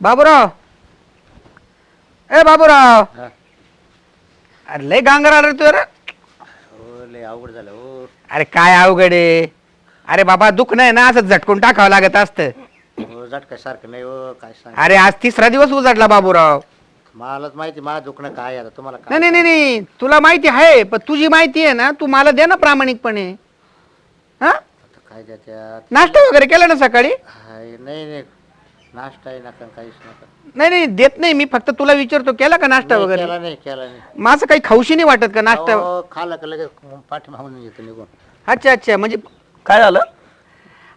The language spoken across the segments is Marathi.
बाबूराव. ए बाबूराव. हा. अरे लय गांगर आलं तू रे हो लय अवघड झालं हो. अरे काय अवघड आहे? अरे बाबा दुःख नाही ना असं झटकून टाकावं लागत असतं. हो झटका सारखं नाही हो काय सांग. अरे आज तिसरा दिवस उजाडला बाबूराव. मलाच माहिती माझं दुखणं काय आहे आता तुम्हाला नाही नाही नाही नाही तुला माहिती आहे पण तुझी माहिती आहे ना तू मला दे ना प्रामाणिकपणे. हा? आता काय द्या त्यात नाश्ता वगैरे केला ना सकाळी? हाय, नाही नाही. नाश्ता आहे नका काहीच नका. नाही नाही देत नाही मी फक्त तुला विचारतो केला का नाश्ता नाही, वगैरे? केला नाही केला नाही. माझं काही खाऊशी नाही वाटत का नाश्ता? अहो, खाल्लं का लगेच पाठीमागून येतो निघून. अच्छा अच्छा म्हणजे काय झालं?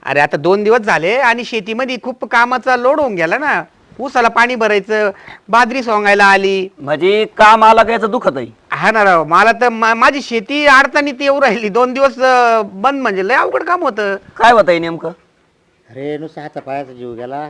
अरे आता दोन दिवस झाले आणि शेतीमध्ये खूप कामाचा लोड होऊन गेला ना. ऊसाला पाणी भरायचं बाजरी सोंगायला आली. म्हणजे काम आला का याचं दुखत आहे हा ना राव मला तर मा- माझी शेती अडचणी ती येऊ राहिली. दोन दिवस अं, बंद म्हणजे लय अवघड काम होतं. काय होत आहे नेमकं? अरे नुसतं हाता पायाचा जीव गेला.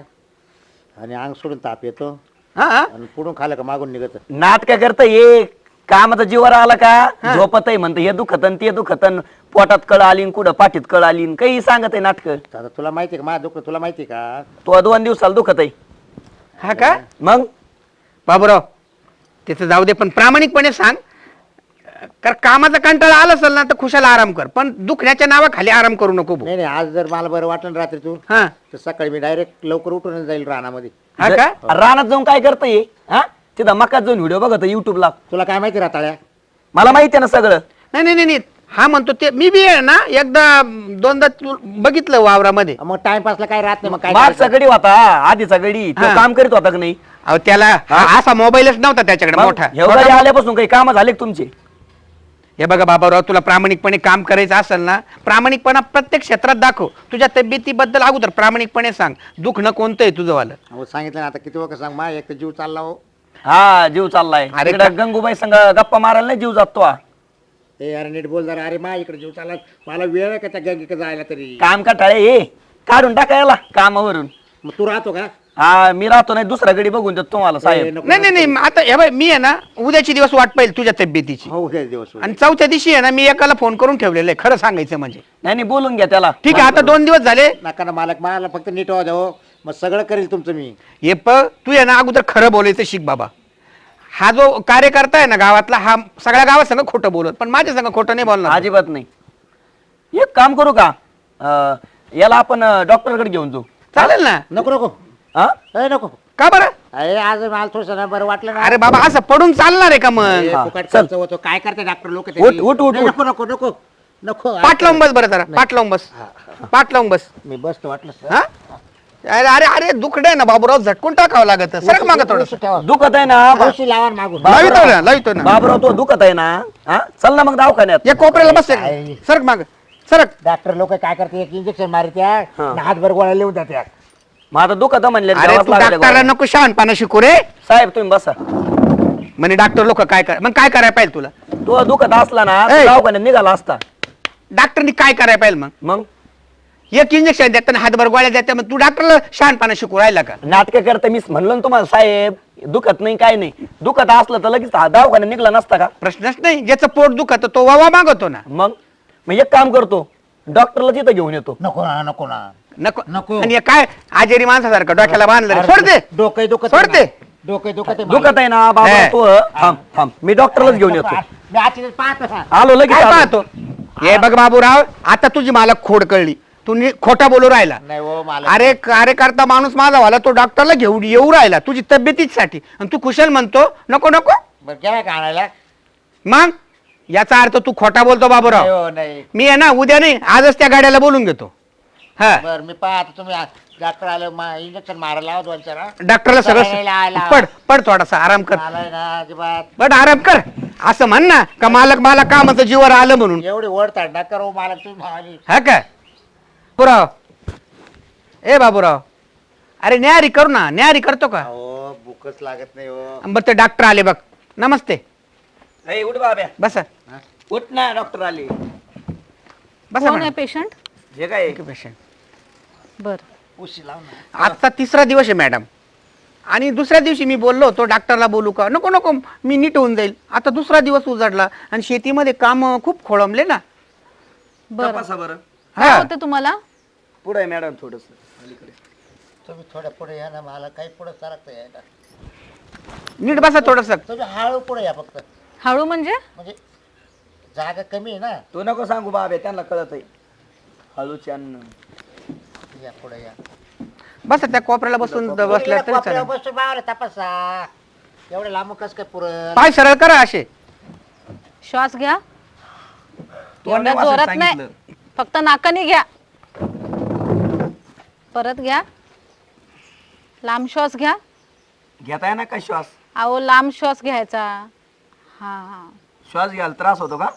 आणि अंग सोडून ताप येतो. हा? आणि पुढून खाल्लं का मागून निघत. नाटक करत? ये कामाचा जीवर आला का? झोपत आहे म्हणतं. हे दुखतन ते दुखतन पोटात कळ आली न कुठं पाठीत कळ आली न काही सांगत आहे नाटक. आता तुला माहिती आहे का? माझं दुखणं तुला माहिती आहे का? तो दोन दिवसाला दुखत आहे. हा का? मग? बाबूराव त्याचं जाऊ दे पण प्रामाणिकपणे सांग. कारण कामाचा कंटाळा आला असेल ना तर खुशाला आराम कर. पण दुखण्याच्या नावाखाली आराम करू नको भाऊ. नाही नाही आज जर मला बरं वाटलं ना रात्री तू हा. तर सकाळी मी डायरेक्ट लवकर उठून जाईल रानामध्ये. हा का? ज- रानात जाऊन काय करता ये? हा? तिथं मकात जाऊन व्हिडिओ बघत युट्यूबला तुला काय माहिती राताळ्या? मला माहिती आहे ना सगळं. नाही नाही नाही नाही. हा म्हणतो ते मी बी आहे ना एकदा अं, दोनदा तू बघितलं वावरामध्ये. मग टाइमपासला काय राहत नाही मग काय मागचा करायचं? गडी होता आधीचा गडी तो हा. काम करीत होता का नाही? अहो त्याला हा- असा मोबाईलच नव्हता त्याच्याकडे मग मोठा. ह्यो गडी आल्यापासून काही काम झाले का तुमचे? हे बघा बाबाराव तुला प्रामाणिकपणे काम करायचं असेल ना प्रामाणिकपणा प्रत्येक क्षेत्रात दाखव. तुझ्या तब्येतीबद्दल अगोदर प्रामाणिकपणे सांग. दुखणं कोणतं आहे तुझं वालं अहो, सांगितलं ना आता किती वखत सांग मा एक तर जीव चालला हो. हा जीव चाललाय. अरे अरे का- गंगूबाई संग गप्पा मारायला नाही जीव जातो हा. ए अरे नीट बोल जरा. अरे मा इकडे जीव चालला. मला वेळ आहे का त्या गंगेकडे जायला तरी? काम कटाळे ये. काढून टाकायला कामावरून. मग तू राहतो का? हा मी राहतो नाही दुसरा गडी बघून देतो तुम्हाला साहेब. नाही नाही नाही आता हे बाय मी आहे ना उद्याची दिवस वाट पाहिजे तुझ्या तब्येतीची. हो उद्या दिवस होईल. आणि चौथ्या दिवशी आहे ना मी एकाला फोन करून ठेवलेलं आहे खरं सांगायचं म्हणजे. नाही नाही बोलून घ्या त्याला. ठीक आहे आता दोन दिवस झाले. नका ना मालक मला फक्त नीट व्हा द्या हो मग सगळं करेल तुमचं मी. हे प तू आहे ना अगोदर खरं बोलायचं शिक बाबा. हा जो कार्यकर्ता आहे ना गावातला हा सगळ्या गावात संग खोटं बोलत पण माझ्या संग खोटं नाही बोलणार. अजिबात नाही. एक काम करू का? अं, याला आपण डॉक्टरकडे घेऊन जाऊ. चालेल ना? नको नको. हा? ए नको. का बरं? अरे आज मला थोडस बरं वाटलं ना. अरे बाबा असं पडून चालणार आहे का मग? ए, हा, फुकट चल. खर्च होतो. काय करते डॉक्टर लोक उठ, उठ, उठ, उठ. नको नको नको. नको पाठ लावून बस बरं जरा. पाठ लावून बस. पाठ लावून बस. मी बसतो वाटलं हा? अरे अरे अरे दुखडे आहे ना बाबूराव. झटकून टाकावं लागत. सरक माग थोडस. दुखत आहे ना औषधी लावा ना मागून. लावितो ना लावितो ना बाबराव तो दुखत आहे ना? हा? चल ना मग दवाखान्यात. या कोपऱ्याला बस एक. सरक माग. सरक. डॉक्टर लोक काय करते? एक इंजेक्शन मारत्या हा. हातभर गोळ्या लिहून देत्या मग आता दुखत म्हणले अरे तू डॉक्टरला नको शहाणपणा शिकू रे. साहेब तुम्ही बसा. म्हणे डॉक्टर लोक काय कर मग काय करायला पाहिजे तुला? तो दुखत असला ना ए. दवाखान्यात निघाला असता. डॉक्टरनी काय करायला पाहिजे मग? मग? एक इंजेक्शन देताना हातभर गोळ्या देतात मग तू डॉक्टरला शहाणपणा शिकू राहिला का? नाटक करता मीच म्हणलं ना तुम्हाला साहेब दुखत नाही काय नाही. दुखत असलं तर लगेच हा दवाखान्यात निघला नसता का? प्रश्नच नाही. ज्याचं पोट दुखत तो वावा मागवतो ना. मग? मग एक काम करतो डॉक्टरला तिथं घेऊन येतो. नको ना नको ना. नको. नको. आणि हे काय? आजारी माणसासारखं डोक्याला बांधलं रे. सोड दे डोकं दुखत सोड दे. डोकं दुखत आहे दुखत आहे ना बाबा. तू थांब थांब. मी डॉक्टरलाच घेऊन येतो. मी आजच्या दिवस पाहतो हा. आलो लगेच काय आलो. पाहतो? हे बघ बाबूराव आता तुझी मला खोड कळली. तू नी- खोटा बोलू राहिला. नाही हो मला अरे कार्यकर्ता माणूस माझा वाला तो डॉक्टरला घेऊन येऊ राहिला तुझी तब्येतीसाठी. आणि तू कुशल म्हणतो. नको नको. बरं घ्या का आणायला. मग? याचा अर्थ तू खोटा बोलतो नाही बाबूराव हो नाही. मी आहे ना उद्या नाही आजच त्या गाड्याला बोलून घेतो. हा. बर मी पाहतो तुम्ही डॉक्टर आलं इंजेक्शन मारायला लावा दोन चार हा. डॉक्टरला सगळं आला. पड पड थोडासा आराम कर. मला आहे ना अजिबात. पड आराम कर. असं म्हण ना का मालक मला कामाचं जीवर आलं म्हणून. एवढी ओढताड ना करू मला तुम्ही भावानी. हा काय बाबूराव ए बाबूराव. अरे न्यारी करू ना न्यारी करतो का? अहो भूकच लागत नाही हो. बरं ते डॉक्टर आले बघ. नमस्ते. ए, उठ बाब्या. बसा. उठ ना डॉक्टर आले. बसा कोण आहे मॅडम. पेशंट हे काय? पेशंट बर. उशी लाव ना. आजचा तिसरा दिवस आहे मॅडम आणि दुसऱ्या दिवशी मी बोललो होतो डॉक्टरला बोलू का? नको नको मी नीट होऊन जाईल. आता दुसरा दिवस उजाडला आणि शेतीमध्ये काम खूप खोळंबले ना. बर. तपासा बरं. काय हा. होते तुम्हाला? पुढे मॅडम थोडस. अलीकडे. तुम्ही थोड्या पुढे या ना मला काही पुढे सरकता यायला नीट बसा थोडस. तुम्ही हळू पुढे या फक्त. हळू म्हणजे? म्हणजे जागा कमी आहे ना. तू नको सांगू बाबे त्यांना कळत आहे हळूची अन्न या पुढे या. बसा त्या कोपऱ्याला बसून बसल्या तरी चालेल. बसून तपासा. एवढे लांब कस काय पुरं पाय सरळ करा असे. श्वास घ्या. तोंड एवढ्या वासात जोरात नाही. सांगितलं. फक्त नाकाने घ्या. परत घ्या. लांब श्वास घ्या. घेता येणार का श्वास? अहो लांब श्वास घ्यायचा. हा हा. श्वास घ्यायला त्रास होतो का?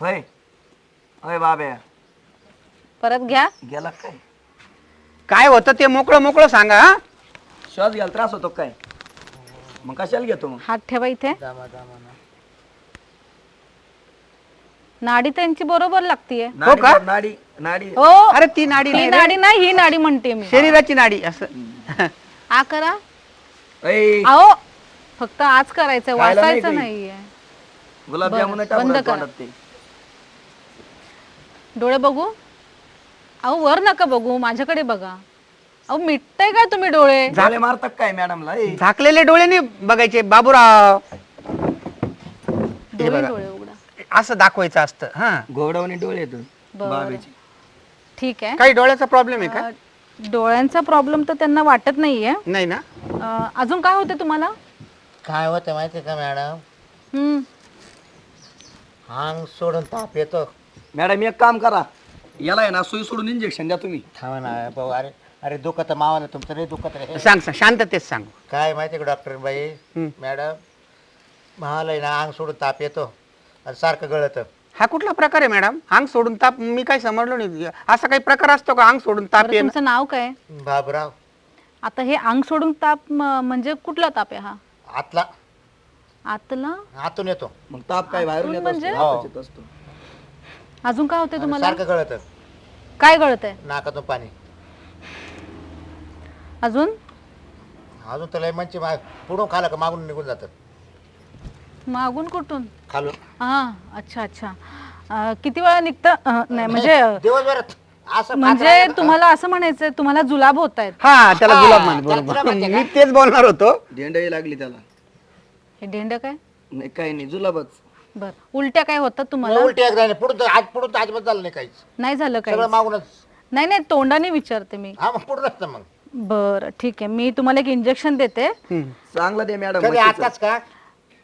होय. होय बाब्या. परत घ्या. गेला काय? काय होतं ते मोकळं मोकळं सांगा हा? श्वास घ्यायला त्रास होतो काय? मग कशाला घेतो मग? हात ठेवा इथे. नाडी त्यांची बरोबर लागतीये. नाडी का? बघ, नाडी नाडी. हो. अरे ती नाडी ही नाही रे. नाडी नाही ही नाडी म्हणते मी. शरीराची नाडी असं. आ करा. ऐ, अहो फक्त आज करायचं खायला नाही वाचायचं काही. नाहीये. गुलाबजामुन टाकून बंद राहतो करा. तोंडात ते. डोळे बघू. अहो वर नका बघू माझ्याकडे बघा. अहो मिटताय काय तुम्ही डोळे? झाले मारतात काय मॅडमला? ऐ, झाकलेले डोळे नाही बघायचे बाबूराव. डोळे बघा. डोळे उघडा. असं दाखवायचं असतं हा. घोडावणी डोळे येतो बरं. बाबेचे ठीक आहे. काही डोळ्याचा प्रॉब्लेम आहे का? अ, डोळ्यांचा प्रॉब्लेम तर त्यांना वाटत नाहीये. नाही ना? अ, अजून काय होते तुम्हाला? काय होतं माहिती का मॅडम? हम्म. अंग सोडून ताप येतो. मॅडम एक काम करा. याला आहे ना सुई सोडून इंजेक्शन द्या तुम्ही. थांबा ना भाऊ अरे अरे दुखत मावाला तुमचं नाही दुखत रे सांग सांग शांततेत सांग. काय माहिती का डॉक्टर बाई. मॅडम मला आहे ना अंग सोडून ताप येतो. आणि सारखं गळत. हा कुठला प्रकार आहे मॅडम? अंग सोडून ताप मी काय समजलो नाही. असा काही प्रकार असतो का अंग सोडून ताप बरं, येणं? तुमचं नाव काय? बाबराव. आता हे अंग सोडून ताप म- म्हणजे कुठला ताप आहे हा? आतला. आतला? आतून येतो. मग ताप काय बाहेरून येत म्हणजे? असतो, येत असतो. अजून काय होते आणि तुम्हाला? सारखं गळत काय गळत आहे नाकातून पाणी. अजून? अजून तर लय म्हणजे पुढून खाला का मागून निघून जातं. मागून कुठून? खालून. हा अच्छा अच्छा. अ, किती वेळा निघतं? नाही म्हणजे दिवसभरात. असं म्हणजे तुम्हाला असं म्हणायचंय तुम्हाला जुलाब होत आहेत हा त्याला हा, गुलाब म्हण त्याला गुलाब बरोबर. म्हणते का? मी तेच बोलणार होतो. डेंडाई लागली त्याला. हे डेंड काय? नाही काही नाही जुलाबच. बर. उलट्या काय होतात तुम्हाला? उलटी एकदा नाही पुढून तर- आज पुढून तर अजिबात झालं नाही काहीच. नाही झालं काय सगळं मागूनच. नाही नाही तोंडाने विचारते मी. हा मग पुढूनच ना मग. बरं ठीक आहे. मी तुम्हाला एक इंजेक्शन देते. हम्म. चांगलं दे मॅडम कधी आताच का?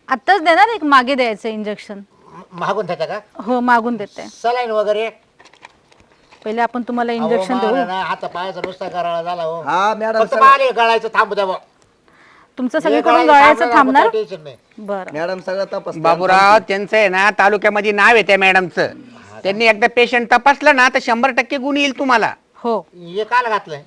आत्ताच देणार एक मागे द्यायचं इंजेक्शन म- मागून त्याचा का? हो मागून देते. सलाईन वगैरे? पहिले आपण तुम्हाला इंजेक्शन देऊ. हाता पायाचा नुसता करायला झाला हो. हा मॅडम फक्त गळायचं थांबू द्या बुवा. तुमचं सगळीकडून गळायचं थांबणार? काही टेन्शन नाही. बरं. मॅडम सगळं तपास बाबूराव त्यांचं आहे ना तालुक्यामध्ये नाव आहे त्या मॅडमचं त्यांनी एकदा पेशंट तपासलं ना तर शंभर टक्के गुण येईल तुम्हाला. हो. हे काल घातलंय.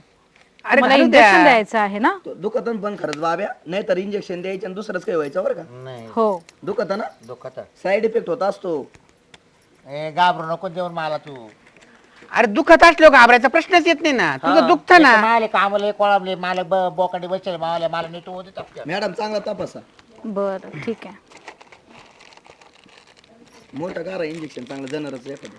अरे मला द्या. इंजेक्शन द्यायचं आहे ना? दुखत पण खरंच बाब्या. नाही तर इंजेक्शन द्यायचं आणि दुसरंच काही व्हायचं बरं का? नाही. हो. दुखत ना दुखत. साईड इफेक्ट होत असतो. ए घाबरू नको देऊन मला तू. अरे दुखत असलो घाबरायचा प्रश्नच येत नाही ना. तुझं दुखतं ना. माले कामले कोळाबले मला ब- बोकांडी बसले मावले मला नीट होते टपक्यात. मॅडम चांगला तपासा. बरं ठीक आहे. मोठं करा इंजेक्शन चांगलं जनरच एखादं.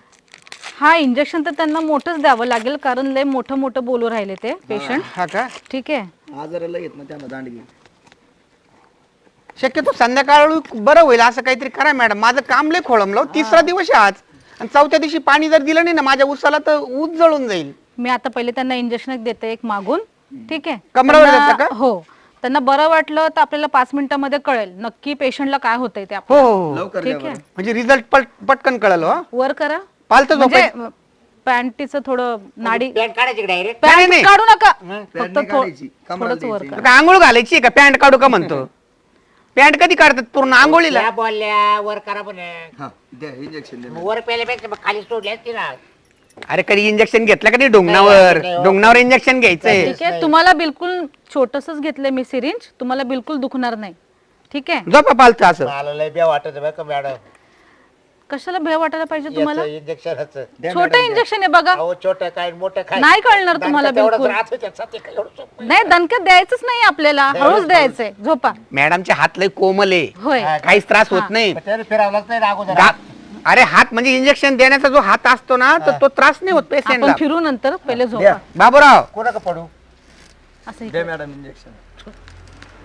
हा इंजेक्शन तर त्यांना मोठंच द्यावं लागेल कारण लय मोठं मोठं बोलू राहिले ते पेशंट हा का? ठीक आहे. आजाराला येत ना त्यांना दांडगी शक्यतो संध्याकाळ बरं होईल असं काहीतरी करा मॅडम. माझं काम लय खोळंबलं तिसरा दिवस आहे आज. आणि चौथ्या दिवशी पाणी जर दिलं नाही ना माझ्या उसाला तर ऊस जळून जाईल. मी आता पहिले त्यांना इंजेक्शन देते एक मागून. ठीक आहे? कमरावर त्यांना- देता का? हो. त्यांना बरं वाटलं तर आपल्याला पाच मिनिटामध्ये कळेल. नक्की पेशंटला काय होतंय ते हो आपल्याला. हो हो. लवकर द्या ठीक आहे. म्हणजे रिझल्ट पट पटकन कळलं हो? वर करा. पालतं म्हणजे झोपायचं. पॅन्टीचं थोडं नाडी पॅन्ट काढायची डायरेक्ट नाही, पॅन्ट नाही. काढू नका. पॅन्ट फक्त नाही थो- काढायची, कमराला थोडंच वर द्यायचं. करा. आंघोळ घालायची का? पॅन्ट काढू का म्हणतो? पॅन्ट कधी काढतात पूर्ण आंघोळीला? त्या बोलल्या वर करा हा द्या इंजेक्शन द्या. वर पेल्यापेक्षा मग खाली सोडली असती ना. अरे कधी इंजेक्शन घेतलं का नाही डोंगणावर? नाही, नाही. डोंगणावर इंजेक्शन घ्यायचंय. ठीक आहे तुम्हाला बिलकुल छोटसच घेतलंय मी सिरिंज तुम्हाला बिलकुल दुखणार नाही. ठीक आहे? झोपा पालतं असं. मला लय बे वाटत बरं का मॅडम. कशाला भय वाटायला पाहिजे तुम्हाला? इंजेक्शनच छोटं इंजेक्शन आहे बघा. अहो छोटं काय मोठं काय? नाही कळणार तुम्हाला तेवढाच बिलकुल. राहत होत्या, सध्या काय एवढं सोपं. नाही दणक्यात द्यायचंच नाही आपल्याला. हळूच द्यायचंय. झोपा. मॅडमचे हात लय कोमल आहे. होय. हा, काहीच त्रास होत नाही. गा- अरे हात म्हणजे इंजेक्शन देण्याचा जो हात असतो ना तर तो त्रास नाही होत आपण पेशंटला फिरू नंतर पहिले झोपा. द्या. बाबूराव. कोणा पडू? असं इकडे. मॅडम इंजेक्शन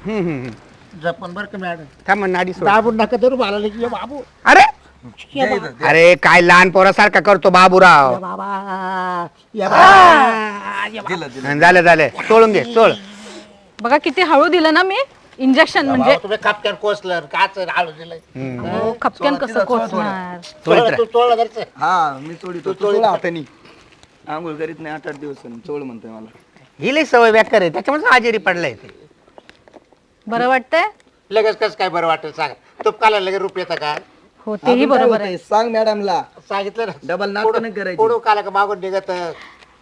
हम्म, हम्म, हम्म. जपन बरं का मॅडम थांब नाडी सोड. दाबून नका धरू मला लगे, ये बाबू. अरे ये अरे काय लहान पोरासारखा करतो बाबूराव. ये बाबा ये बाबा ये बा- दिलं दिलं. झालं झालं. चोळून घे चोळ बघा किती हळू दिलं ना मी. इंजेक्शन म्हणजे तुम्ही कापक्यान कोसलं काच आळू दिलंय. हो, खपक्यान चोळा, कसं तिथं चोळा कोचणार चोळीत तू तोडलं घरचं. हा मी चोळी तो चोळ हातानी. आंघोळ करीत नाही आठ आठ दिवस चोळ म्हणतोय मला. ही लई सवय बेकार आहे त्याच्यामुळे आजारी पडलाय ते. बरं वाटतंय? लगेच कसं काय बरं वाटेल सांग. तुपकाला लगेच रूप येतं का? हो तेही अजून काय बरोबर आहे. होतंय? सांग मॅडमला. सांगितलं ना. डबल नाटक नाही करायची. पुढं काला का मागून निघत?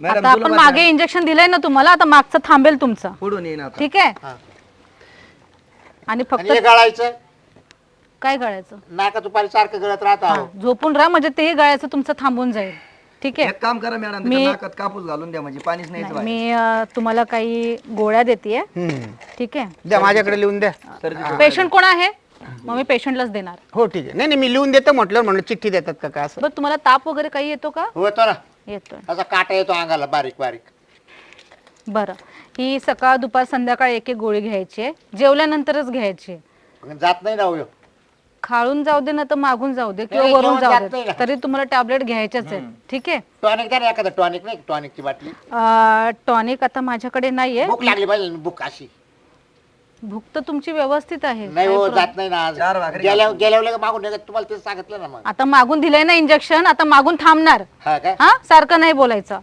मॅडम आता आपण मागे इंजेक्शन दिलंय ना तुम्हाला आता मागचं थांबेल तुमचं. पुढून येईन आता. ठीक आहे? हा. आणि फक्त हे गळायचं? काय गळायचं? नाका दुपारी सारखं गळत राहत हा, झोपून राहा म्हणजे तेही गळायचं तुमचं थांबून जाईल. ठीक आहे? एक काम करा मॅडम मी- नाकात कापूस घालून द्या म्हणजे पाणीच नाही नाही, मी अं, तुम्हाला काही गोळ्या देते. ठीक आहे? द्या माझ्याकडे लिहून द्या. पेशंट कोण आहे? मग मी पेशंटलाच देणार. हो ठीक आहे. नाही नाही मी लिहून देतो म्हटलं म्हणलं चिठ्ठी देतात का काय असं. बरं तुम्हाला ताप वगैरे काही येतो का? होतो ना. येतोय. असा काटा येतो अंगाला बारीक बारीक. बरं. ही सकाळ दुपार संध्याकाळ एक एक गोळी घ्यायची आहे. जेवल्यानंतरच घ्यायची आहे. जात नाही ना हो ह्यो. खाळून जाऊ दे ना तर मागून जाऊ दे किंवा नाही, वरून जेवण जाऊ जात दे. नाही. तरी तुम्हाला टॅबलेट घ्यायच्याच आहेत. ठीक आहे? टॉनिक द्या ना एखादं टॉनिक नाही टॉनिकची बाटली. टॉनिक आता माझ्याकडे नाहीये. भूक लागली पाहिजे ना, भूक अशी. भूक तर तुमची व्यवस्थित आहे. नाही हो जात नाही ना आज. चार भाकरी गेल्या गेल्या वेळेला मागून तुम्हाला तेच सांगितलं ना मग. आता मागून दिलंय ना इंजेक्शन आता मागून थांबणार. हा काय हा सारखं नाही बोलायचं.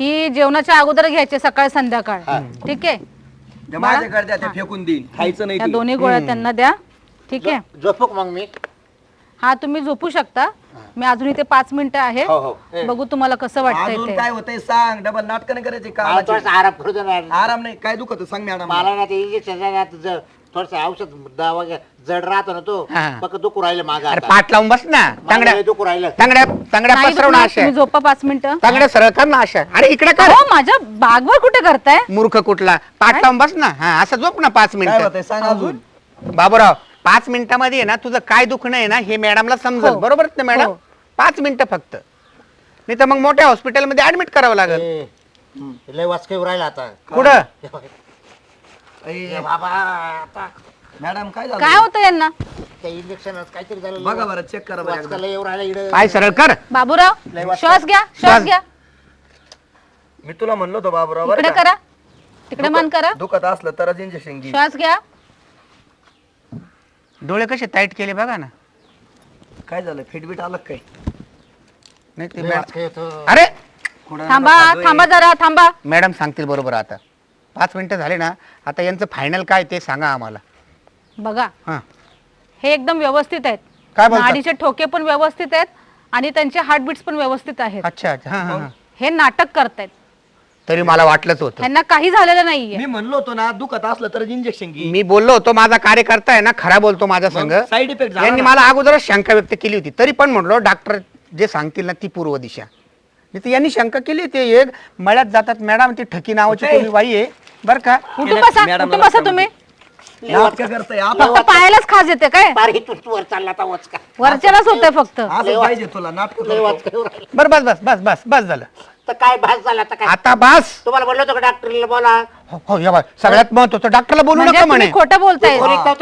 ही जेवणाच्या अगोदर घ्यायचे सकाळ संध्याकाळ. ठीक आहे? त्या माझ्याकडे द्या ते फेकून देईन. खायचं नाही या ते. दोन्ही गोळ्या त्यांना द्या. ठीक आहे? मग मी? हा तुम्ही झोपू शकता. मी अजून इथे पाच मिनिटं आहे. हो हो. बगू तुम्हाला कसं वाटतंय अजून ते. काय होतंय सांग. डबल नाटक नाही करायचे मला थोडासा आराम करू दे ना. आराम नाही. काय दुखत सांग मॅडम मला. ना ते इंजेक्शन थोडस औषध दवा. जड राहतो ना तो हा. फक्त दुखू राहिले माग अरे पाठ लावून बस ना. तांगड्या दुखू राहिलं. तांगड्या तांगड्या नाही पसरव ना दुखणार, अशा तुम्ही झोपा पाच मिनिटं. तांगड्या सरळ कर ना अशा. अरे इकडे कर. हो माझ्या बागवर कुठे करताय? मूर्ख कुठला? पाठ लावून बस ना. हा असं झोप ना पाच काय मिनिटं. होतंय? सांग अजून. बाबूराव पाच मिनिटामध्ये आहे ना तुझं काय दुखणं आहे ना हे मॅडमला समजेल. हो. बरोबर ना मॅडम? हो. पाच मिनिटं फक्त. नाही तर मग मोठ्या हॉस्पिटलमध्ये ऍडमिट करावं लागेल. ए, लय वाचके राहिला आता. कुठं? ए, बाबा आता. मॅडम काय काय झालं होतं यांना? त्या इंजेक्शन काहीतरी झालं. बघा बरं चेक करा बरं एकदा. वाचकाला येऊ राहिला इकडं. पाय सरळ कर. बाबूराव श्वास घ्या श्वास श्वास. घ्या. मी तुला म्हणलो होतो बाबूराव बरं इकडे का? करा. तिकडे मान करा. दुखत असलं तरच इंजेक्शन घे श्वास घ्या. डोळे कसे टाईट केले बघा ना. काय झालं? फिटबीट आलं काय नाही ते. अरे! थांबा. थांबा जरा थांबा. मॅडम सांगतील बरोबर आता. पाच मिनिटं झाले ना आता यांचं फायनल काय ते सांगा आम्हाला. बघा. हा. हे एकदम व्यवस्थित आहेत. काय बोलता? नाडीचे ठोके पण व्यवस्थित आहेत आणि त्यांचे हार्टबीट्स पण व्यवस्थित आहेत. अच्छा अच्छा. हा, हा हा. हे नाटक करतायत. तरी मला वाटलंच होतं. त्यांना काही झालेलं नाहीये. मी म्हणलो होतो ना दुखत असलं तरच इंजेक्शन घे. मी बोललो होतो माझा कार्यकर्ता आहे ना खरा बोलतो माझ्या संघ साईड इफेक्ट झाला यांनी ना. मला अगोदरच शंका व्यक्त केली होती. तरी पण म्हणलो डॉक्टर जे सांगतील ना ती पूर्व दिशा. नाही तर यांनी शंका केली होती एक मळ्यात जातात मॅडम ती ठकी नावाची कुठे? कोणी बाई आहे बर का? उठून बसा उठून बसा. तुम्ही? नाटकं करताय आप- फक्त पायालाच खास येते काय? पार इथून वर चालला आता वचका. वरच्यालाच होतंय फक्त. असं पाहिजे तुला नाटक लय वाचकं. बर बस बस बस बस बस झालं. तर काय भास झाला आता काय? आता बस तुम्हाला बोललो होतो का डॉक्टरला बोला? हो, हो या बाय सगळ्यात महत्वाचं डॉक्टरला बोलू म्हणजे नका तुम्ही म्हणे खोटं बोलताय.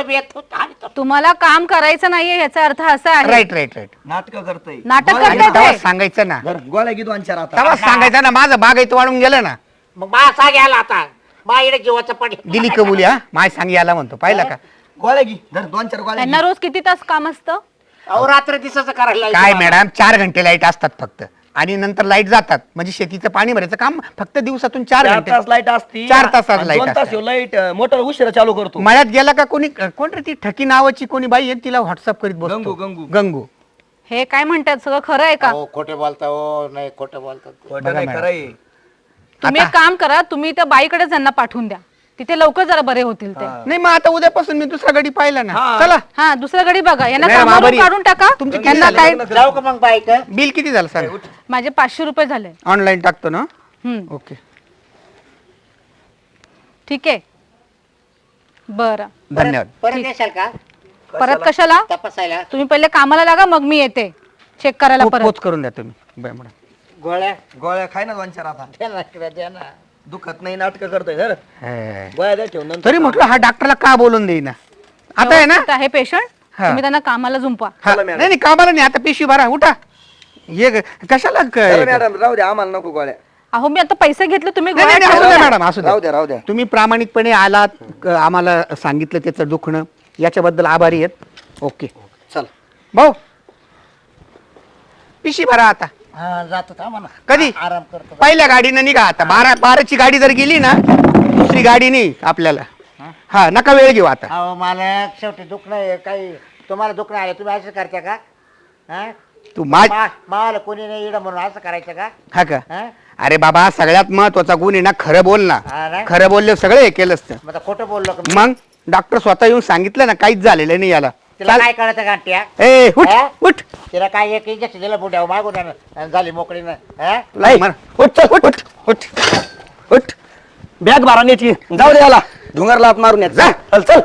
येत होतो, आली तर. तुम्हाला काम करायचं नाहीये याचा अर्थ असा आहे. राईट राईट राईट नाटक करताय. नाटक करताय. ते. सांगायचं ना. गोळ्या घे दोन चार आता. तेव्हा सांगायचं ना माझं बागायत वाढून गेलं ना. मग मा सांग याला आता. मा इकडे जीवाचं पडलं दिली कबुली हा? माय सांग याला म्हणतो पाहिलं का? गोळ्या घे धर दोन चार गोळ्या त्यांना रोज किती तास काम असतं? अहो रात्र दिसाचं करायला काय मॅडम चार घंटे लाइट असतात फक्त. आणि नंतर लाइट जातात. म्हणजे शेतीचं पाणी भरायचं काम फक्त दिवसातून चार चार घंटे. तास लाइट असती. चार तासात आणि light दोन तास असते. लाइट मोटर उशिरा चालू करतो. मळ्यात गेला का कोणी कोण रे ती ठकी नावाची कोणी बाई आहे तिला व्हॉट्सअप करीत बसतो. गंगू, गंगू. गंगू. हे काय म्हणतात? सगळं खरं आहे का? हो खोटे बोलता हो नाही खोटे बोलता. खोटं नाही. खरंय तुम्ही एक काम करा तुम्ही त्या बाईकडे त्यांना पाठवून द्या. तिथे लवकर जरा बरे होतील ते. नाही मग आता उद्यापासून मी दुसरा गडी पाहिला ना. हा. चला. हा दुसऱ्या गडी बघा. यांना कामावरून आभारी. काढून टाका. तुमची किती यांना झाली? काय. जाऊ का मग बाईक बिल किती झालं सांग? माझे पाचशे रुपये झाले. ऑनलाईन टाकतो ना? हम्म. ओके. ठीक आहे. बरं. धन्यवाद. परत येशाल का? परत कशाला? तपासायला. तुम्ही पहिले कामाला लागा मग मी येते. चेक करायला पोच- परत. पोच करून द्या तुम्ही. Bye madam. गोळ्या गोळ्या खाय ना दोन चार आता. द्या ना इकडे द्या ना. दुखत नाही नाटक करतोय सर हे. गोळ्या द्या ठेवून नंतर तरी म्हटलं हा डॉक्टरला का बोलून देईना? आता आहे ना? व्यवस्थित आहे पेशंट? हा. तुम्ही त्यांना कामाला झुंपा हा, चला मॅडम. नाही नाही कामाला नाही आता पिशवी भरा उठा. ये ग- कशाला क- चला मॅडम राहू द्या आम्हाला नको गोळ्या. अहो मी आता पैसे घेतले तुम्ही नाही, गोळ्या नाही, असू ठेवा. द्या मॅडम असू राहू द्या द्या राहू द्या. तुम्ही प्रामाणिकपणे आलात क- आम्हाला सांगितलं त्याचं दुखणं. याच्याबद्दल आभारी आहेत. ओके. चल. भाऊ. पिशी भरा आता. हा जातो थांबा ना कधी? आ- आराम करतो. पहिल्या गाडीनं निघा आता. बारा बाराची गाडी जर गेली ना दुसरी गाडी नाही आपल्याला. हा? नका वेळ घेऊ आता. अहो मला शेवटी दुखणं आहे काही तुम्हाला दुखणं आलं तुम्ही असं करता का? हा? तू माझ मा- मावाला कोणी नाही इडं म्हणून असं करायचं का? हा का? हा? अरे बाबा सगळ्यात महत्त्वाचा गुण आहे ना खरं बोल ना. हा ना? खरं बोलले सगळं हे मग आता खोटं बोललो का मी? मग? डॉक्टर स्वतः येऊन सांगितलं ना काहीच झालेलं नाही याला. तिला चाल. काय कळतं गांठ्या ए उठ हा? उठ तिला काय एक इंजेक्शन दिलं बुड्यावर मागून आणि- आणि झाली मोकळी ना हा. उठ चल, उठ उठ उठ उठ बॅग भरा न्यायची जाऊ याला धुंगार लात मारून यायचं. जा. चल चल